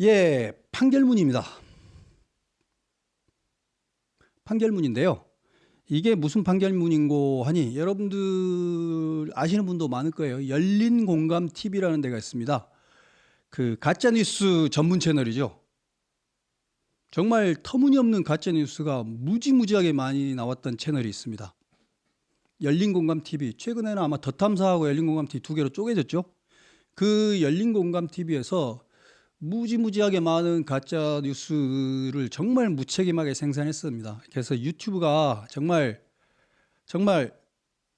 예, 판결문입니다. 판결문인데요. 이게 무슨 판결문인고 하니 여러분들 아시는 분도 많을 거예요. 열린 공감 TV라는 데가 있습니다. 그 가짜 뉴스 전문 채널이죠. 정말 터무니없는 가짜 뉴스가 무지무지하게 많이 나왔던 채널이 있습니다. 열린 공감 TV 최근에는 아마 더 탐사하고 열린 공감 TV 두 개로 쪼개졌죠. 그 열린 공감 TV에서 무지무지하게 많은 가짜 뉴스를 정말 무책임하게 생산했습니다. 그래서 유튜브가 정말 정말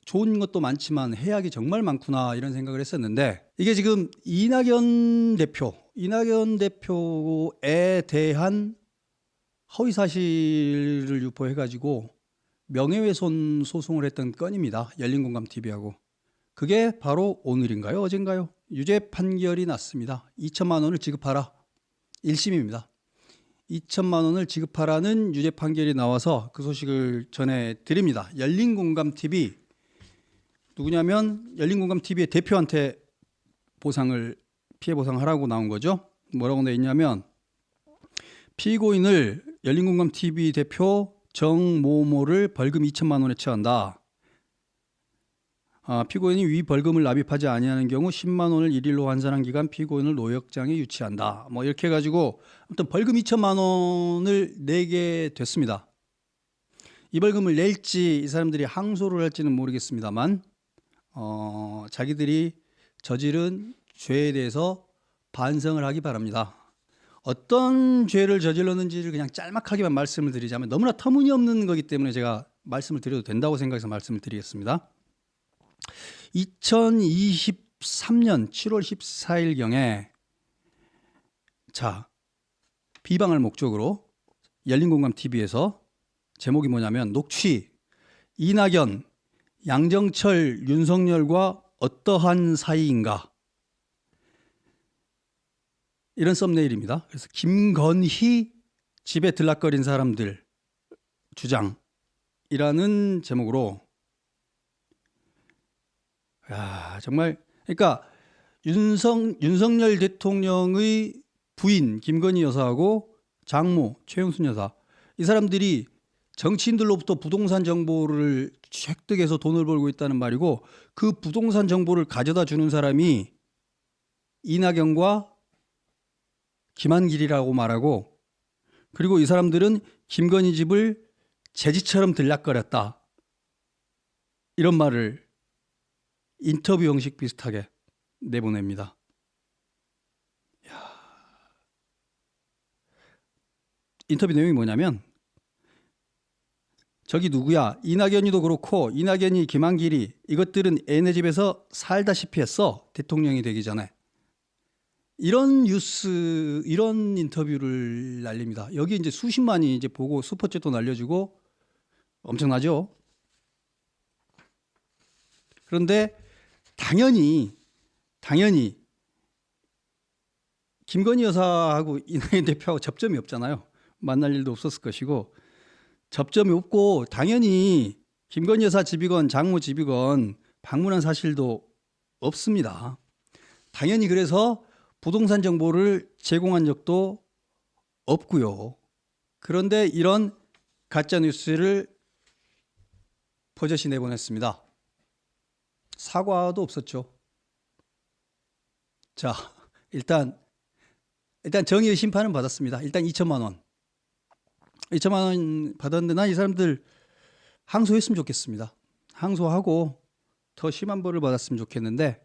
좋은 것도 많지만 해악이 정말 많구나 이런 생각을 했었는데 이게 지금 이낙연 대표, 이낙연 대표에 대한 허위 사실을 유포해 가지고 명예훼손 소송을 했던 건입니다. 열린공감 TV하고 그게 바로 오늘인가요? 어젠가요? 유죄 판결이 났습니다. 2천만 원을 지급하라. 1심입니다. 2천만 원을 지급하라는 유죄 판결이 나와서 그 소식을 전해 드립니다. 열린 공감 TV 누구냐면 열린 공감 TV의 대표한테 보상을 피해 보상하라고 나온 거죠. 뭐라고 돼 있냐면 피고인을 열린 공감 TV 대표 정모모를 벌금 2천만 원에 처한다. 아, 피고인이 위 벌금을 납입하지 아니하는 경우 10만 원을 일일로 환산한 기간 피고인을 노역장에 유치한다. 뭐 이렇게 해가지고 아무튼 벌금 2천만 원을 내게 됐습니다. 이 벌금을 낼지 이 사람들이 항소를 할지는 모르겠습니다만 어, 자기들이 저지른 죄에 대해서 반성을 하기 바랍니다. 어떤 죄를 저질렀는지를 그냥 짤막하게만 말씀을 드리자면 너무나 터무니없는 거기 때문에 제가 말씀을 드려도 된다고 생각해서 말씀을 드리겠습니다. 2023년 7월 14일경에 자 비방을 목적으로 열린공감 TV에서 제목이 뭐냐면 녹취 이낙연 양정철 윤석열과 어떠한 사이인가 이런 썸네일입니다. 그래서 김건희 집에 들락거린 사람들 주장이라는 제목으로 야, 정말 그러니까 윤석 윤석열 대통령의 부인 김건희 여사하고 장모 최영순 여사 이 사람들이 정치인들로부터 부동산 정보를 획득해서 돈을 벌고 있다는 말이고 그 부동산 정보를 가져다 주는 사람이 이낙연과 김한길이라고 말하고 그리고 이 사람들은 김건희 집을 제지처럼 들락거렸다. 이런 말을 인터뷰 형식 비슷하게 내보냅니다. 야. 인터뷰 내용이 뭐냐면 저기 누구야 이낙연이도 그렇고 이낙연이 김한길이 이것들은 애네 집에서 살다시피 했어 대통령이 되기 전에 이런 뉴스 이런 인터뷰를 날립니다. 여기 이제 수십만이 이제 보고 슈퍼챗도 날려주고 엄청나죠. 그런데 당연히 당연히 김건희 여사하고 이낙연 대표하고 접점이 없잖아요. 만날 일도 없었을 것이고 접점이 없고 당연히 김건희 여사 집이건 장모 집이건 방문한 사실도 없습니다. 당연히 그래서 부동산 정보를 제공한 적도 없고요. 그런데 이런 가짜 뉴스를 버젓이 내보냈습니다. 사과도 없었죠. 자, 일단 일단 정의의 심판은 받았습니다. 일단 2천만 원. 2천만 원 받았는데 난 이 사람들 항소했으면 좋겠습니다. 항소하고 더 심한 벌을 받았으면 좋겠는데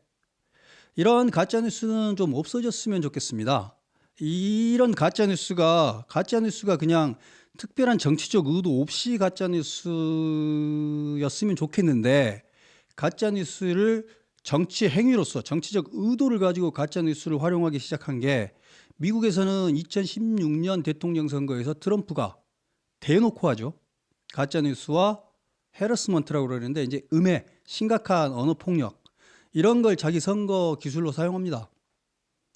이런 가짜 뉴스는 좀 없어졌으면 좋겠습니다. 이런 가짜 뉴스가 가짜 뉴스가 그냥 특별한 정치적 의도 없이 가짜 뉴스였으면 좋겠는데 가짜 뉴스를 정치 행위로서 정치적 의도를 가지고 가짜 뉴스를 활용하기 시작한 게 미국에서는 2016년 대통령 선거에서 트럼프가 대놓고 하죠. 가짜 뉴스와 헤러스먼트라고 그러는데 이제 음해 심각한 언어 폭력 이런 걸 자기 선거 기술로 사용합니다.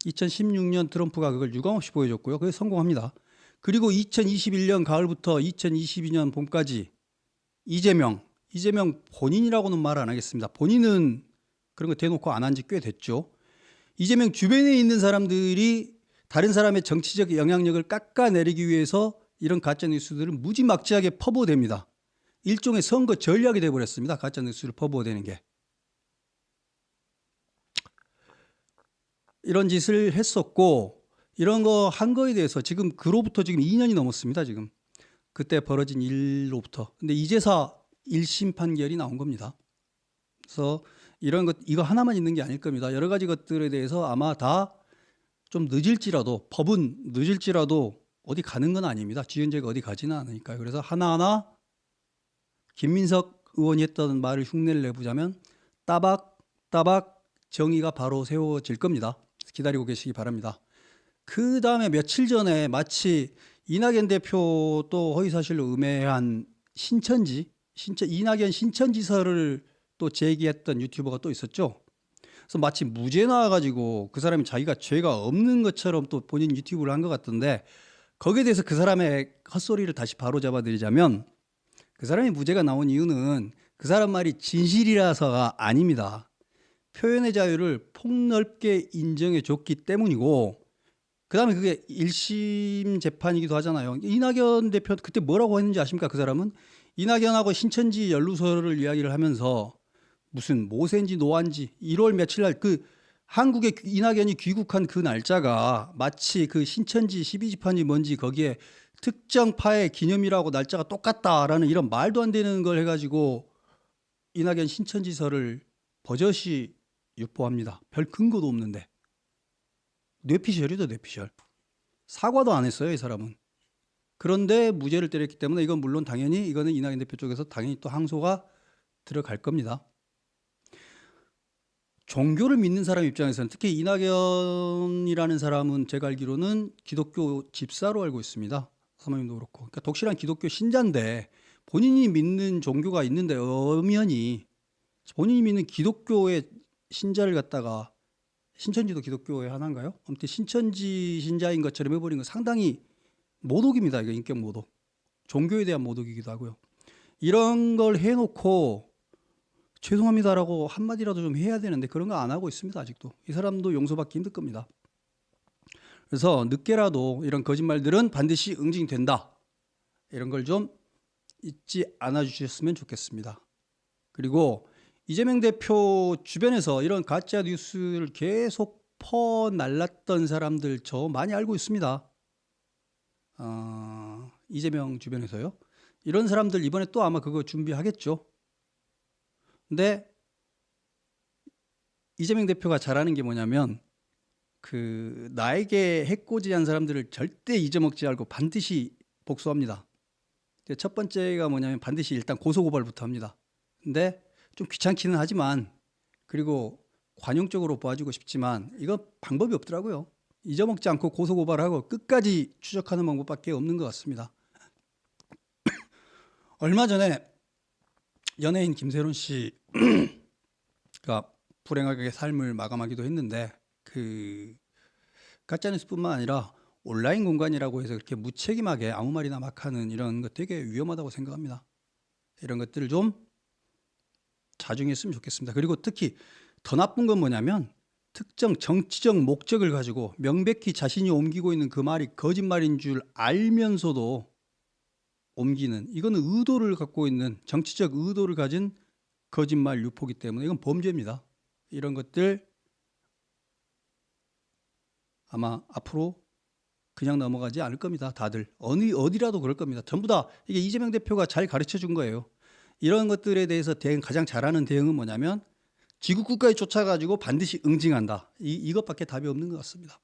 2016년 트럼프가 그걸 유감없이 보여줬고요. 그게 성공합니다. 그리고 2021년 가을부터 2022년 봄까지 이재명, 이재명 본인이라고는 말 안 하겠습니다. 본인은 그런 거 대놓고 안 한 지 꽤 됐죠. 이재명 주변에 있는 사람들이 다른 사람의 정치적 영향력을 깎아내리기 위해서 이런 가짜 뉴스들은 무지막지하게 퍼부어댑니다. 일종의 선거 전략이 되어버렸습니다. 가짜 뉴스를 퍼부어대는 게. 이런 짓을 했었고 이런 거 한 거에 대해서 지금 그로부터 지금 2년이 넘었습니다. 지금 그때 벌어진 일로부터. 근데 이제서 1심 판결이 나온 겁니다. 그래서 이런 것 이거 하나만 있는 게 아닐 겁니다. 여러 가지 것들에 대해서 아마 다 좀 늦을지라도 법은 늦을지라도 어디 가는 건 아닙니다. 지연제가 어디 가지는 않으니까요. 그래서 하나하나 김민석 의원이 했던 말을 흉내를 내보자면 따박 따박 정의가 바로 세워질 겁니다. 기다리고 계시기 바랍니다. 그 다음에 며칠 전에 마치 이낙연 대표 또 허위사실로 음해한 신천지, 신천, 이낙연 신천지설을 또 제기했던 유튜버가 또 있었죠. 그래서 마치 무죄 나와가지고 그 사람이 자기가 죄가 없는 것처럼 또 본인 유튜브를 한 것 같던데 거기에 대해서 그 사람의 헛소리를 다시 바로 잡아 드리자면 그 사람이 무죄가 나온 이유는 그 사람 말이 진실이라서가 아닙니다. 표현의 자유를 폭넓게 인정해 줬기 때문이고 그다음에 그게 1심 재판이기도 하잖아요. 이낙연 대표 그때 뭐라고 했는지 아십니까? 그 사람은 이낙연하고 신천지 연루소를 이야기를 하면서 무슨 모세인지 노안지 1월 며칠 날 그 한국에 이낙연이 귀국한 그 날짜가 마치 그 신천지 12지판이 뭔지 거기에 특정 파의 기념이라고 날짜가 똑같다라는 이런 말도 안 되는 걸 해가지고 이낙연 신천지설을 버젓이 유포합니다. 별 근거도 없는데 뇌피셜이죠 뇌피셜. 사과도 안 했어요 이 사람은. 그런데 무죄를 때렸기 때문에 이건 물론 당연히 이거는 이낙연 대표 쪽에서 당연히 또 항소가 들어갈 겁니다. 종교를 믿는 사람 입장에서는 특히 이낙연이라는 사람은 제가 알기로는 기독교 집사로 알고 있습니다. 사모님도 그렇고. 그러니까 독실한 기독교 신자인데 본인이 믿는 종교가 있는데 엄연히 본인이 믿는 기독교의 신자를 갖다가 신천지도 기독교의 하나인가요? 아무튼 신천지 신자인 것처럼 해버린 건 상당히 모독입니다. 이거 인격 모독. 종교에 대한 모독이기도 하고요. 이런 걸 해놓고 죄송합니다라고 한마디라도 좀 해야 되는데 그런 거 안 하고 있습니다. 아직도. 이 사람도 용서받기 힘들 겁니다. 그래서 늦게라도 이런 거짓말들은 반드시 응징된다. 이런 걸 좀 잊지 않아 주셨으면 좋겠습니다. 그리고 이재명 대표 주변에서 이런 가짜 뉴스를 계속 퍼 날랐던 사람들 저 많이 알고 있습니다. 어, 이재명 주변에서요. 이런 사람들 이번에 또 아마 그거 준비하겠죠. 근데 이재명 대표가 잘하는 게 뭐냐면 그 나에게 해코지한 사람들을 절대 잊어먹지 않고 반드시 복수합니다. 첫 번째가 뭐냐면 반드시 일단 고소고발부터 합니다. 근데 좀 귀찮기는 하지만 그리고 관용적으로 봐주고 싶지만 이거 방법이 없더라고요. 잊어먹지 않고 고소고발하고 끝까지 추적하는 방법밖에 없는 것 같습니다. 얼마 전에 연예인 김세론 씨가 불행하게 삶을 마감하기도 했는데 그 가짜뉴스뿐만 아니라 온라인 공간이라고 해서 그렇게 무책임하게 아무 말이나 막 하는 이런 것 되게 위험하다고 생각합니다. 이런 것들을 좀 자중했으면 좋겠습니다. 그리고 특히 더 나쁜 건 뭐냐면 특정 정치적 목적을 가지고 명백히 자신이 옮기고 있는 그 말이 거짓말인 줄 알면서도 옮기는 이거는 의도를 갖고 있는 정치적 의도를 가진 거짓말 유포기 때문에 이건 범죄입니다. 이런 것들 아마 앞으로 그냥 넘어가지 않을 겁니다. 다들 어느 어디라도 그럴 겁니다. 전부 다 이게 이재명 대표가 잘 가르쳐 준 거예요. 이런 것들에 대해서 대응 가장 잘하는 대응은 뭐냐면 지구 국가에 쫓아가지고 반드시 응징한다. 이 이것밖에 답이 없는 것 같습니다.